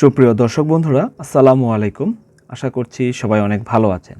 সুপ্রিয় দর্শক বন্ধুরা, আসসালামু আলাইকুম। আশা করছি সবাই অনেক ভালো আছেন।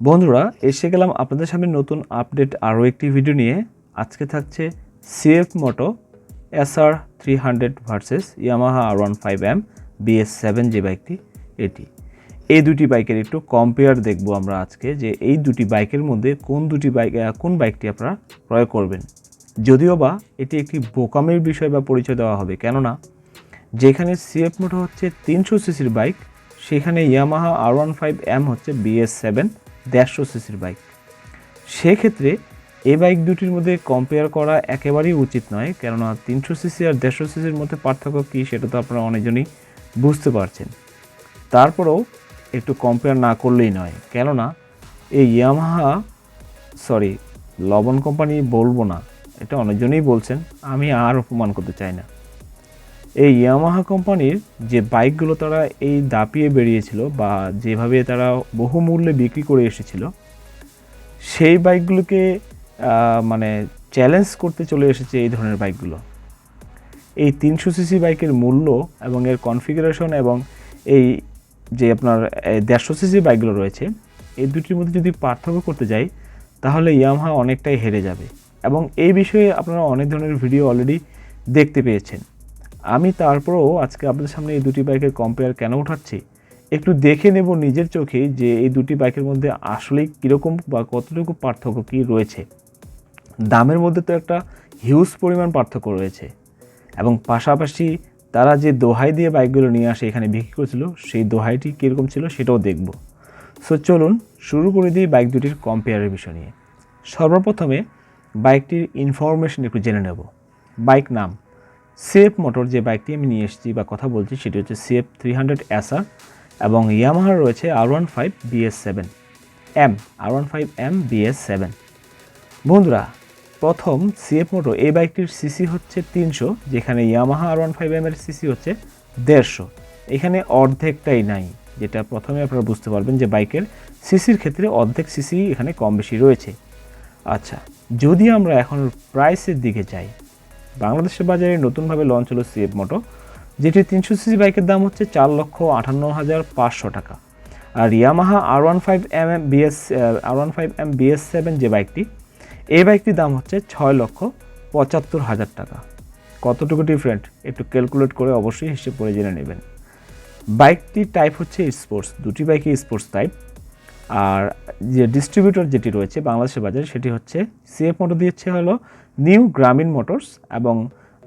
বন্ধুরা, এসে গেলাম আপনাদের সামনে নতুন আপডেট আরও একটি ভিডিও নিয়ে। আজকে থাকছে CF Moto SR three hundred versus Yamaha R one five M BS seven যে বাইকটি, এটি। এই দুটি বাইকের একটু কম্পেয়ার দেখব আমরা আজকে যে এই দুটি বাইকের মধ্যে কোন দুটি বাইক কোন বাইকটি আপনারা ক্রয় করবেন। যদিও বা এটি একটি বোকামের বিষয় বা পরিচয় দেওয়া হবে, কেননা যেখানে সিএফ মোটো হচ্ছে তিনশো সিসির বাইক, সেখানে Yamaha R one five M হচ্ছে বিএস সেভেন দেড়শো সিসির বাইক। সেক্ষেত্রে এই বাইক দুটির মধ্যে কম্পেয়ার করা একেবারেই উচিত নয়, কেননা তিনশো সিসি আর দেড়শো সিসির মধ্যে পার্থক্য কী সেটা তো আপনারা অনেকজনই বুঝতে পারছেন। তারপরেও একটু কম্পেয়ার না করলেই নয়, কেননা এই ইয়ামাহা সরি লবণ কোম্পানি বলব না, এটা অনেকজনই বলছেন, আমি আর অপমান করতে চাই না। এই ইয়ামাহা কোম্পানির যে বাইকগুলো তারা এই দাপিয়ে বেরিয়েছিল বা যেভাবে তারা বহু মূল্যে বিক্রি করে এসেছিল, সেই বাইকগুলোকে মানে চ্যালেঞ্জ করতে চলে এসেছে এই ধরনের বাইকগুলো এই তিনশো সিসি বাইকের মূল্য এবং এর কনফিগারেশন এবং এই যে আপনার দেড়শো সিসি বাইকগুলো রয়েছে, এই দুটির মধ্যে যদি পার্থক্য করতে যাই, তাহলে ইয়ামাহা অনেকটাই হেরে যাবে। এবং এই বিষয়ে আপনারা অনেক ধরনের ভিডিও অলরেডি দেখতে পেয়েছেন। আমি তারপরেও আজকে আপনাদের সামনে এই দুটি বাইকের কম্পেয়ার কেন উঠাচ্ছি? একটু দেখে নেব নিজের চোখে যে এই দুটি বাইকের মধ্যে আসলেই কীরকম বা কতটুকু পার্থক্য কী রয়েছে। দামের মধ্যে তো একটা হিউজ পরিমাণ পার্থক্য রয়েছে এবং পাশাপাশি তারা যে দোহাই দিয়ে বাইকগুলো নিয়ে আসে, এখানে বিক্রি করেছিল, সেই দোহাইটি কীরকম ছিল সেটাও দেখব। সো চলুন শুরু করে দিই বাইক দুটির কম্পেয়ারের বিষয় নিয়ে। সর্বপ্রথমে বাইকটির ইনফরমেশন একটু জেনে নেব। বাইক নাম। সেফ মোটর যে বাইকটি আমি নিয়ে এসেছি বা কথা বলছি, সেটি হচ্ছে সেফ থ্রি হান্ড্রেড এসআর এবং ইয়ামাহার রয়েছে R one five BS seven M R one five M BS seven বন্ধুরা, প্রথম সিএফ মোটো এই বাইকটির সিসি হচ্ছে তিনশো, যেখানে Yamaha R one five M এর সিসি হচ্ছে দেড়শো। এখানে অর্ধেকটাই নাই, যেটা প্রথমে আপনারা বুঝতে পারবেন যে বাইকের সিসির ক্ষেত্রে অর্ধেক সিসি এখানে কম বেশি রয়েছে। আচ্ছা যদি আমরা এখন প্রাইসের দিকে যাই বাংলাদেশের বাজারে নতুনভাবে লঞ্চ হলো সিএফ মোটো যেটি তিনশো সিসি বাইকের দাম হচ্ছে চার লক্ষ আটান্ন হাজার পাঁচশো টাকা। আর Yamaha R one five M M BS R one five M BS seven যে বাইকটি, এই বাইকটির দাম হচ্ছে ছয় লক্ষ পঁচাত্তর হাজার টাকা। কতটুকু ডিফারেন্ট একটু ক্যালকুলেট করে অবশ্যই হিসেব করে জেনে নেবেন। বাইকটির টাইপ হচ্ছে স্পোর্টস দুটি বাইকই স্পোর্টস টাইপ আর যে ডিস্ট্রিবিউটর যেটি রয়েছে বাংলাদেশের বাজারে, সেটি হচ্ছে সিএফ মোটর দিয়েছে হলো নিউ গ্রামীণ মোটরস এবং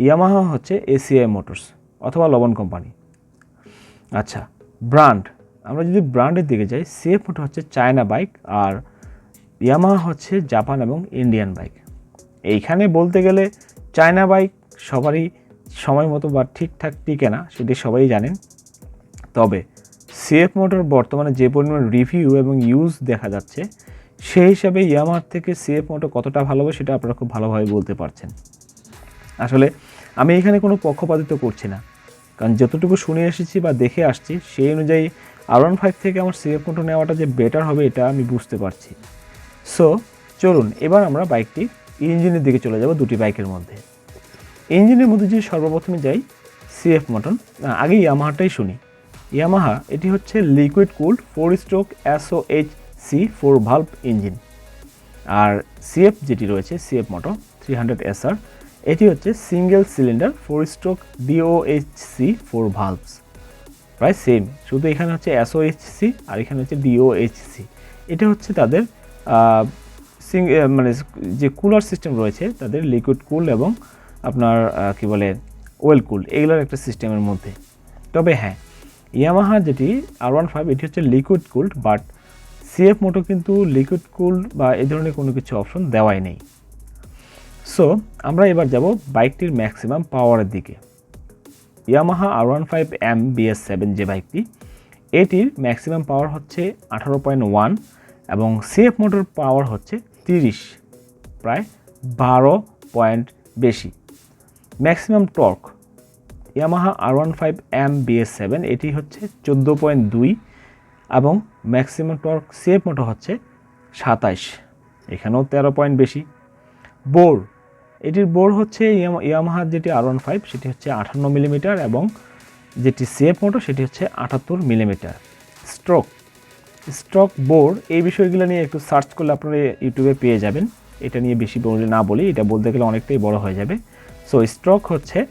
ইয়ামাহা হচ্ছে এসিআই মোটরস অথবা লবণ কোম্পানি আচ্ছা ব্র্যান্ড আমরা যদি ব্র্যান্ডের দিকে যাই সিএফ মোটর হচ্ছে চায়না বাইক আর ইয়ামাহা হচ্ছে জাপান এবং ইন্ডিয়ান বাইক এইখানে বলতে গেলে চায়না বাইক সবারই সময় মতো বা ঠিকঠাক টিকে না, সেটি সবাই জানেন। তবে সিএফ মোটর বর্তমানে যে পরিমাণ রিভিউ এবং ইউজ দেখা যাচ্ছে, সেই হিসাবে ইয়ামাহার থেকে সিএফ মোটর কতটা ভালো হবে সেটা আপনারা খুব ভালোভাবে বলতে পারছেন। আসলে আমি এখানে কোনো পক্ষপাতিত্ব করছি না। কারণ যতটুকু শুনে এসেছি বা দেখে আসছি, সেই অনুযায়ী আর ওয়ান ফাইভ থেকে আমার সিএফ মোটর নেওয়াটা যে বেটার হবে এটা আমি বুঝতে পারছি। সো চলুন, এবার আমরা বাইকটি ইঞ্জিনের দিকে চলে যাব দুটি বাইকের মধ্যে। ইঞ্জিনের মধ্যে যদি সর্বপ্রথমে যাই সিএফ মটন আগে ইয়ামাহাটাই শুনি। ইয়ামাহা এটি হচ্ছে liquid cooled four stroke S O H C four valve engine আর সিএফ যেটি রয়েছে CF motor three hundred SR এটি হচ্ছে single cylinder four stroke DOHC four valves প্রায় সেম শুধু এখানে হচ্ছে এসওএইচসি আর এখানে হচ্ছে ডিওএইচসি এটা হচ্ছে তাদের সিং মানে যে কুলার সিস্টেম রয়েছে, তাদের লিকুইড কুল এবং আপনার কি বলে ওয়েল কুল এগুলোর একটা সিস্টেমের মধ্যে। তবে হ্যাঁ ইয়ামাহা যেটি আর ওয়ান ফাইভ এটি হচ্ছে liquid cooled but CF Moto কিন্তু লিকুইড কুলড বা এই ধরনের কোনো কিছু অপশন দেওয়াই নেই। সো আমরা এবার যাব বাইকটির ম্যাক্সিমাম পাওয়ারের দিকে। Yamaha R one five M BS seven যে বাইকটি, এটির ম্যাক্সিমাম পাওয়ার হচ্ছে আঠারো পয়েন্ট ওয়ান এবং সিএফ মোটর পাওয়ার হচ্ছে তিরিশ, প্রায় বারো পয়েন্ট বেশি। Maximum torque Yamaha R one five M BS seven এটি হচ্ছে চোদ্দ পয়েন্ট দুই এবং ম্যাক্সিমাম টর্ক সিএফ মোটর হচ্ছে সাতাইশ, এখানেও তেরো পয়েন্ট বেশি। বোর এটির বোর হচ্ছে ইয়ামা- ইয়ামাহার যেটি আর ওয়ান ফাইভ সেটি হচ্ছে আঠান্ন মিলিমিটার এবং যেটি সিএফ মোটর সেটি হচ্ছে আটাত্তর মিলিমিটার স্ট্রোক স্ট্রোক বোর্ড এই বিষয়গুলো নিয়ে একটু সার্চ করলে আপনারা ইউটিউবে পেয়ে যাবেন। এটা নিয়ে বেশি না বলি, এটা বলতে গেলে অনেকটাই বড় হয়ে যাবে। সো স্ট্রোক হচ্ছে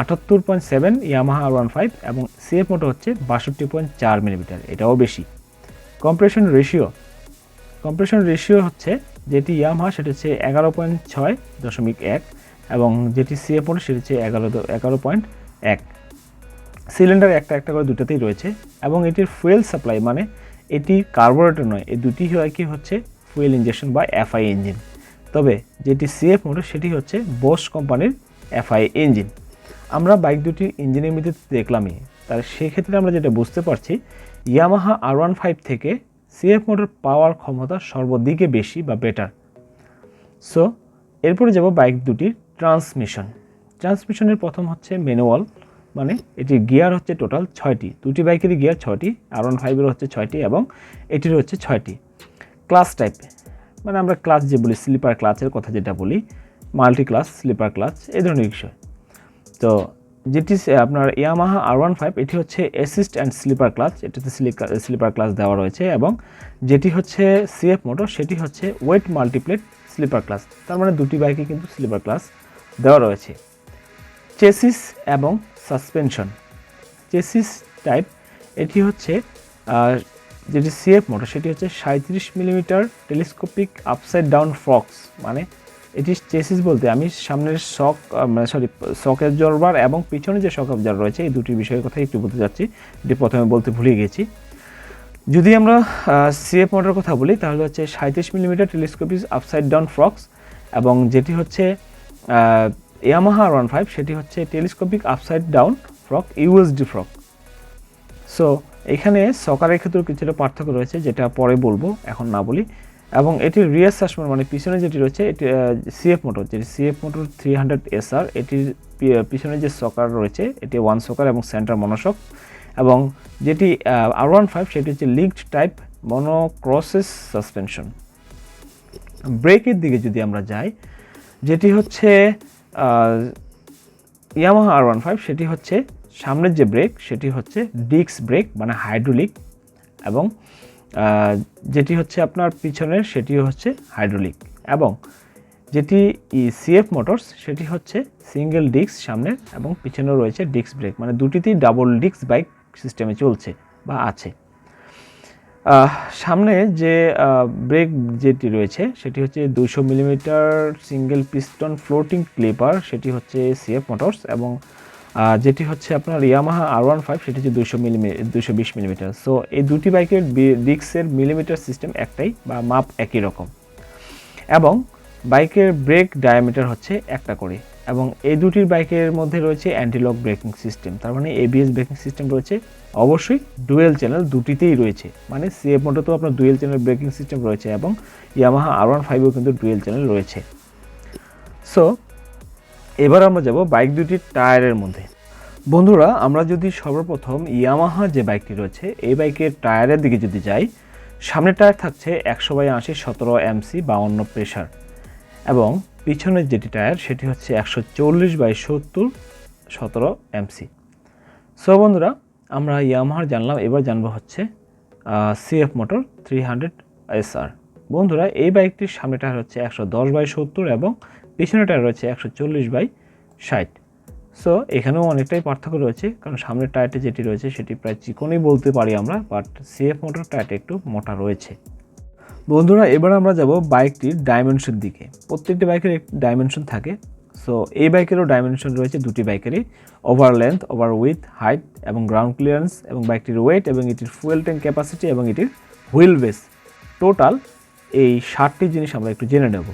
আটাত্তর point seven Yamaha R one five এবং সিএফ মোটর হচ্ছে বাষট্টি পয়েন্ট চার মিলিমিটার, এটাও বেশি। Compression ratio. কম্প্রেশন রেশিও হচ্ছে যেটি ইয়ামাহা, সেটা হচ্ছে এগারো পয়েন্ট ছয় দশমিক এক এবং যেটি সিএফ মোটর, সেটা হচ্ছে এগারো এগারো পয়েন্ট এক। সিলিন্ডার একটা একটা করে দুটোতেই রয়েছে এবং এটির ফুয়েল সাপ্লাই মানে এটি কার্বোরেটর নয় এই দুটি কি হচ্ছে ফুয়েল ইঞ্জেকশন বা এফআই ইঞ্জিন। তবে যেটি সিএফ মোটর, সেটি হচ্ছে বোস কোম্পানির এফআই ইঞ্জিন। আমরা বাইক দুটির ইঞ্জিনের মধ্যে দেখলামই। তার সেক্ষেত্রে আমরা যেটা বুঝতে পারছি ইয়ামাহা আর ওয়ান ফাইভ থেকে সিএফ মোটর পাওয়ার ক্ষমতা সর্বদিকে বেশি বা বেটার সো এরপরে যাব বাইক দুটির ট্রান্সমিশন ট্রান্সমিশনের প্রথম হচ্ছে ম্যানুয়াল মানে এটির গিয়ার হচ্ছে টোটাল ছয়টি। দুটি বাইকেরই গিয়ার ছয়টি আর ওয়ান ফাইভের হচ্ছে ছয়টি এবং এটির হচ্ছে ছয়টি। ক্লাস টাইপ মানে আমরা ক্লাস যে বলি স্লিপার ক্লাচের কথা যেটা বলি মাল্টি ক্লাস স্লিপার ক্লাচ এই ধরনের বিষয় তো যেটি আপনার ইয়ামাহা আর ওয়ান ফাইভ এটি হচ্ছে অ্যাসিস্ট অ্যান্ড স্লিপার ক্লাচ এটাতে স্লিপার ক্লাচ দেওয়া রয়েছে এবং যেটি হচ্ছে সিএফ মোটর সেটি হচ্ছে ওয়েট মাল্টিপ্লেট স্লিপার ক্লাস তার মানে দুটি বাইকে কিন্তু স্লিপার ক্লাস দেওয়া রয়েছে। চেসিস এবং সাসপেনশন চেসিস টাইপ এটি হচ্ছে যেটি সিএফ মোটর সেটি হচ্ছে সাঁত্রিশ millimetre telescopic upside down forks মানে এটি চেসিস বলতে আমি সামনের শক মানে সরি শক অবজারভার এবং পিছনে যে শক অবজার রয়েছে, এই দুটি বিষয়ের কথা একটু বলতে যাচ্ছি, এটি প্রথমে বলতে ভুলে গেছি। যদি আমরা সিএফ মোটর কথা বলি, তাহলে হচ্ছে সাঁত্রিশ millimetre telescopic upside down forks এবং যেটি হচ্ছে ইয়ামাহা ওয়ান ফাইভ সেটি হচ্ছে telescopic upside down fork USD fork so এখানে সকারের ক্ষেত্রেও কিছুটা পার্থক্য রয়েছে, যেটা পরে বলব, এখন না বলি। এবং এটির রিয়ার সাসপেন্ড মানে পিছনে যেটি রয়েছে, এটি সিএফ মোটর যেটি CF motor three hundred SR এটির পিছনে যে সকার রয়েছে, এটি ওয়ান সকার এবং সেন্টার মনোশক এবং যেটি আর ওয়ান ফাইভ সেটি হচ্ছে লিঙ্কড টাইপ মনোক্রসেস সাসপেনশন ব্রেকের দিকে যদি আমরা যাই, যেটি হচ্ছে ইয়ামাহা আর ওয়ান ফাইভ সেটি হচ্ছে সামনের যে ব্রেক সেটি হচ্ছে ডিক্স ব্রেক মানে হাইড্রোলিক এবং যেটি হচ্ছে আপনার পিছনের সেটি হচ্ছে হাইড্রোলিক এবং যেটি সিএফ মোটরস সেটি হচ্ছে সিঙ্গেল ডিস্ক সামনের এবং পিছনেও রয়েছে ডিস্ক ব্রেক মানে দুটিতেই ডাবল ডিস্ক বাইক সিস্টেমে চলছে বা আছে। সামনে যে ব্রেক যেটি রয়েছে, সেটি হচ্ছে দুশো millimetre single piston floating caliper সেটি হচ্ছে সিএফ মোটরস এবং যেটি হচ্ছে আপনার ইয়ামাহা আর ওয়ান ফাইভ সেটি হচ্ছে দুশো মিলিমি দুশো বিশ মিলিমিটার। সো এই দুটি বাইকের ডিস্কের মিলিমিটার সিস্টেম একটাই বা মাপ একই রকম। এবং বাইকের ব্রেক ডায়ামিটার হচ্ছে একটা করে। এবং এই দুটির বাইকের মধ্যে রয়েছে অ্যান্টিলক ব্রেকিং সিস্টেম তার মানে এবিএস ব্রেকিং সিস্টেম রয়েছে। অবশ্যই ডুয়েল চ্যানেল দুটিতেই রয়েছে। মানে সিএফ মোটরতেও আপনার ডুয়েল চ্যানেল ব্রেকিং সিস্টেম রয়েছে এবং ইয়ামাহা আর ওয়ান ফাইভেও কিন্তু ডুয়েল চ্যানেল রয়েছে। সো এবার আমরা যাব বাইক দুটির টায়ারের মধ্যে। বন্ধুরা, আমরা যদি সর্বপ্রথম ইয়ামাহা যে বাইকটি রয়েছে, এই বাইকের টায়ারের দিকে যদি যাই সামনের টায়ার থাকছে একশো বাই আশি সতেরো এমসি বাউন্ন প্রেশার এবং পিছনের যেটি টায়ার, সেটি হচ্ছে একশো চল্লিশ বাই সত্তর সতেরো এমসি। সো বন্ধুরা, আমরা ইয়ামাহার জানলাম, এবার জানব হচ্ছে CF motor three hundred SR বন্ধুরা, এই বাইকটির সামনে টায়ার হচ্ছে একশো দশ বাই সত্তর এবং পিছনে টায়ার রয়েছে একশো চল্লিশ বাই ষাট। সো এখানেও অনেকটাই পার্থক্য রয়েছে, কারণ সামনের টায়ারটি যেটি রয়েছে সেটি প্রায় চিকনই বলতে পারি আমরা বাট সিএফ মোটর টায়ারটা একটু মোটা রয়েছে। বন্ধুরা, এবার আমরা যাব বাইকটির ডাইমেনশন দিকে। প্রত্যেকটি বাইকের একটি ডাইমেনশন থাকে। সো এই বাইকেরও ডাইমেনশন রয়েছে দুটি বাইকেরই over length over width height এবং গ্রাউন্ড ক্লিয়ারেন্স এবং বাইকটির ওয়েট এবং এটির ফুয়েল ট্যাঙ্ক ক্যাপাসিটি এবং এটির হুইল বেস টোটাল এই ষাটটি জিনিস আমরা একটু জেনে নেব।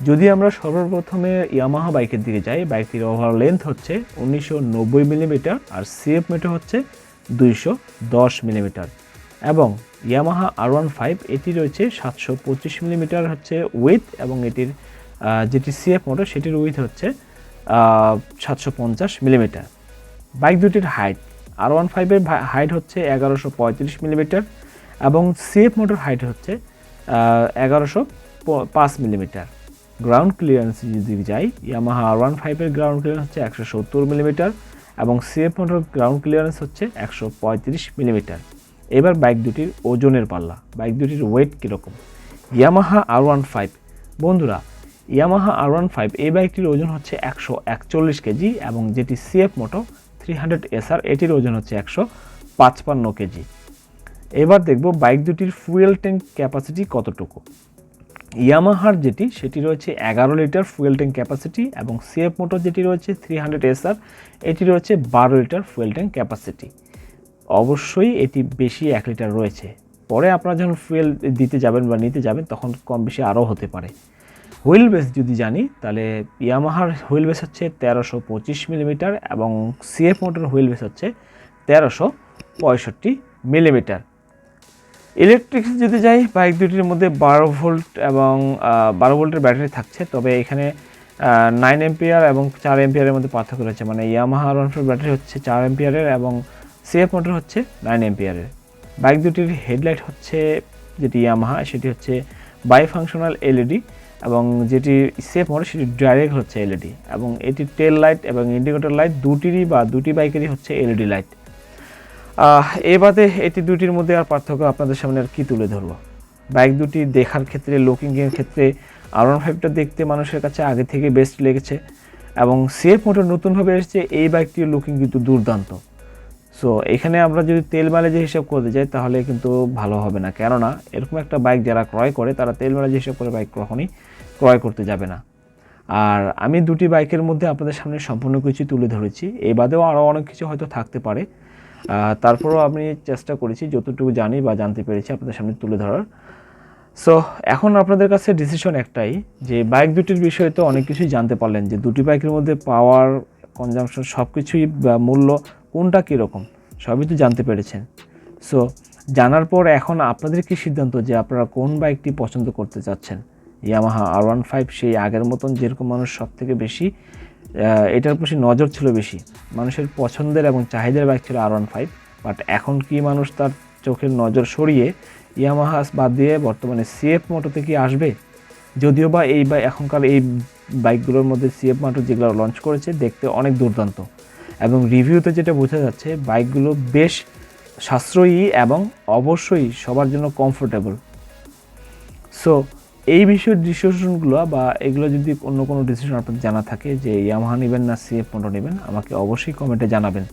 যদি আমরা সর্বপ্রথমে ইয়ামাহা বাইকের দিকে যাই, বাইকটির ওভার লেন্থ হচ্ছে উনিশশো নব্বই মিলিমিটার আর সিএফ মিটার হচ্ছে দুইশো দশ মিলিমিটার এবং ইয়ামাহা আর ওয়ান ফাইভ এটি রয়েছে সাতশো পঁচিশ মিলিমিটার হচ্ছে উইথ এবং এটির যেটি সিএফ মোটর সেটির উইথ হচ্ছে সাতশো পঞ্চাশ মিলিমিটার বাইক দুটির হাইট আর ওয়ান ফাইভের হাইট হচ্ছে এগারোশো পঁয়ত্রিশ মিলিমিটার এবং সিএফ মোটর হাইট হচ্ছে এগারোশো পাঁচ মিলিমিটার গ্রাউন্ড ক্লিয়ারেন্স যদি যাই ইয়ামাহা আর ওয়ান ফাইভের গ্রাউন্ড ক্লিয়ারেন্স হচ্ছে একশো সত্তর মিলিমিটার এবং সিএফ মোটর গ্রাউন্ড ক্লিয়ারেন্স হচ্ছে একশো পঁয়ত্রিশ মিলিমিটার এবার বাইক দুটির ওজনের পাল্লা বাইক দুটির ওয়েট কীরকম? ইয়ামাহা আর ওয়ান ফাইভ বন্ধুরা ইয়ামাহা আর ওয়ান ফাইভ এই বাইকটির ওজন হচ্ছে একশো একচল্লিশ কেজি এবং যেটি CF Moto three hundred SR এটির ওজন হচ্ছে একশো পাঁচপান্ন কেজি। এবার দেখব বাইক দুটির ফুয়েল ট্যাঙ্ক ক্যাপাসিটি কতটুকু? ইয়ামাহার যেটি, সেটি রয়েছে এগারো লিটার ফুয়েল ট্যাঙ্ক ক্যাপাসিটি এবং সিএফ মোটর যেটি রয়েছে থ্রি হান্ড্রেড এসআর এটি রয়েছে বারো লিটার ফুয়েল ট্যাঙ্ক ক্যাপাসিটি অবশ্যই এটি বেশি এক লিটার রয়েছে। পরে আপনারা যখন ফুয়েল দিতে যাবেন বা নিতে যাবেন, তখন কম বেশি আরও হতে পারে। হুইল বেস যদি জানি, তাহলে ইয়ামাহার হুইল বেস হচ্ছে তেরোশো পঁচিশ মিলিমিটার এবং সিএফ মোটর হুইল বেস হচ্ছে তেরোশো পঁয়ষট্টি মিলিমিটার ইলেকট্রিক যদি যাই বাইক দুটির মধ্যে বারো ভোল্ট এবং বারো ভোল্টের ব্যাটারি থাকছে। তবে এখানে নাইন এম্পিয়ার এবং চার এম্পিয়ারের মধ্যে পার্থক্য রয়েছে। মানে ইয়ামাহা ওয়ান ব্যাটারি হচ্ছে চার এম্পিয়ারের এবং সিএফ মোটর হচ্ছে নাইন এম্পিয়ারের বাইক দুটির হেডলাইট হচ্ছে যেটি ইয়ামাহা সেটি হচ্ছে বাই ফাংশনাল এলইডি এবং যেটি সেফ মোটর সেটি ডাইরেক্ট হচ্ছে এলইডি এবং এটি টেল লাইট এবং ইন্ডিকেটর লাইট দুটিরই বা দুটি বাইকেরই হচ্ছে এলইডি লাইট এ বাদে এটি দুটির মধ্যে আর পার্থক্য আপনাদের সামনে আর কী তুলে ধরবো? বাইক দুটি দেখার ক্ষেত্রে লুকিংয়ের ক্ষেত্রে আর ওয়ান ফাইভটা দেখতে মানুষের কাছে আগে থেকে বেস্ট লেগেছে এবং সেফ মোটর নতুনভাবে এসেছে, এই বাইকটির লুকিং কিন্তু দুর্দান্ত। সো এখানে আমরা যদি তেল মাইলেজের হিসাব করতে যাই, তাহলে কিন্তু ভালো হবে না। কেননা, এরকম একটা বাইক যারা ক্রয় করে, তারা তেল মাইলেজ হিসাব করে বাইক কখনই ক্রয় করতে যাবে না। আর আমি দুটি বাইকের মধ্যে আপনাদের সামনে সম্পূর্ণ কিছু তুলে ধরেছি। এই বাদেও আরও অনেক কিছু হয়তো থাকতে পারে। তারপরেও আমি চেষ্টা করেছি, যতটুকু জানি বা জানতে পেরেছি আপনাদের সামনে তুলে ধরার। সো এখন আপনাদের কাছে ডিসিশন একটাই, যে বাইক দুটির বিষয়ে তো অনেক কিছুই জানতে পারলেন, যে দুটি বাইকের মধ্যে পাওয়ার কনজামশন সব কিছুই মূল্য কোনটা কীরকম, সবই তো জানতে পেরেছেন। সো জানার পর এখন আপনাদের কি সিদ্ধান্ত, যে আপনারা কোন বাইকটি পছন্দ করতে চাচ্ছেন? ইয়ামাহা আর ওয়ান ফাইভ সেই আগের মতন যেরকম মানুষ সব থেকে বেশি এটার প্রতি নজর ছিল বেশি। মানুষের পছন্দের এবং চাহিদার বাইক ছিল আর ওয়ান ফাইভ বাট এখন কি মানুষ তার চোখের নজর সরিয়ে ইয়ামাহাস বাদ দিয়ে বর্তমানে সিএফ মোটোতে কি আসবে? যদিও বা এই বা এখনকার এই বাইকগুলোর মধ্যে সিএফ মোটো যেগুলো লঞ্চ করেছে দেখতে অনেক দুর্দান্ত। এবং রিভিউতে যেটা বোঝা যাচ্ছে বাইকগুলো বেশ সাশ্রয়ী এবং অবশ্যই সবার জন্য কমফোর্টেবল সো এই বিষয়ের ডিসিশনগুলো বা এগুলো যদি অন্য কোনো ডিসিশন আপনাদের জানা থাকে যে ইয়ামাহা নেবেন না সিএফ মোটর নেবেন, আমাকে অবশ্যই কমেন্টে জানাবেন।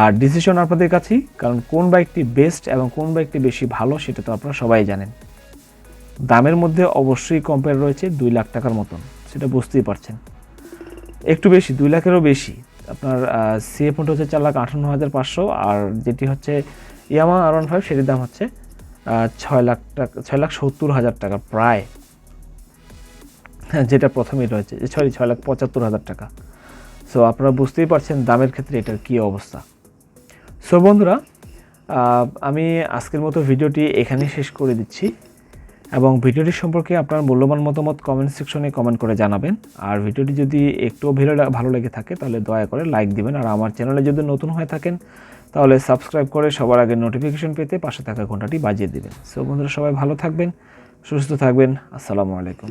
আর ডিসিশন আপনাদের কাছেই, কারণ কোন বাইকটি বেস্ট এবং কোন বাইকটি বেশি ভালো সেটা তো আপনারা সবাই জানেন। দামের মধ্যে অবশ্যই কম্পেয়ার রয়েছে দুই লাখ টাকার মতন, সেটা বুঝতেই পারছেন। একটু বেশি, দুই লাখেরও বেশি। আপনার সিএফ মোটর হচ্ছে চার লাখ আঠান্ন হাজার পাঁচশো, আর যেটি হচ্ছে ইয়ামা আর ওয়ান ফাইভ সেটির দাম হচ্ছে ছয় লাখ টাকা, ছয় লাখ সত্তর হাজার টাকা প্রায় হ্যাঁ যেটা প্রথমেই রয়েছে সরি, ছয় লাখ পঁচাত্তর হাজার টাকা। সো আপনারা বুঝতেই পারছেন দামের ক্ষেত্রে এটার কী অবস্থা। সো বন্ধুরা আমি আজকের মতো ভিডিওটি এখানেই শেষ করে দিচ্ছি এবং ভিডিওটি সম্পর্কে আপনার মূল্যবান মতামত কমেন্ট সেকশনে কমেন্ট করে জানাবেন। আর ভিডিওটি যদি একটুও ভালো ভালো লেগে থাকে, তাহলে দয়া করে লাইক দিবেন। আর আমার চ্যানেলে যদি নতুন হয়ে থাকেন তাহলে সাবস্ক্রাইব করে সবার আগে নোটিফিকেশন পেতে পাশে থাকা ঘন্টাটি বাজিয়ে দেবেন। সো বন্ধুরা, সবাই ভালো থাকবেন, সুস্থ থাকবেন। আসসালামু আলাইকুম।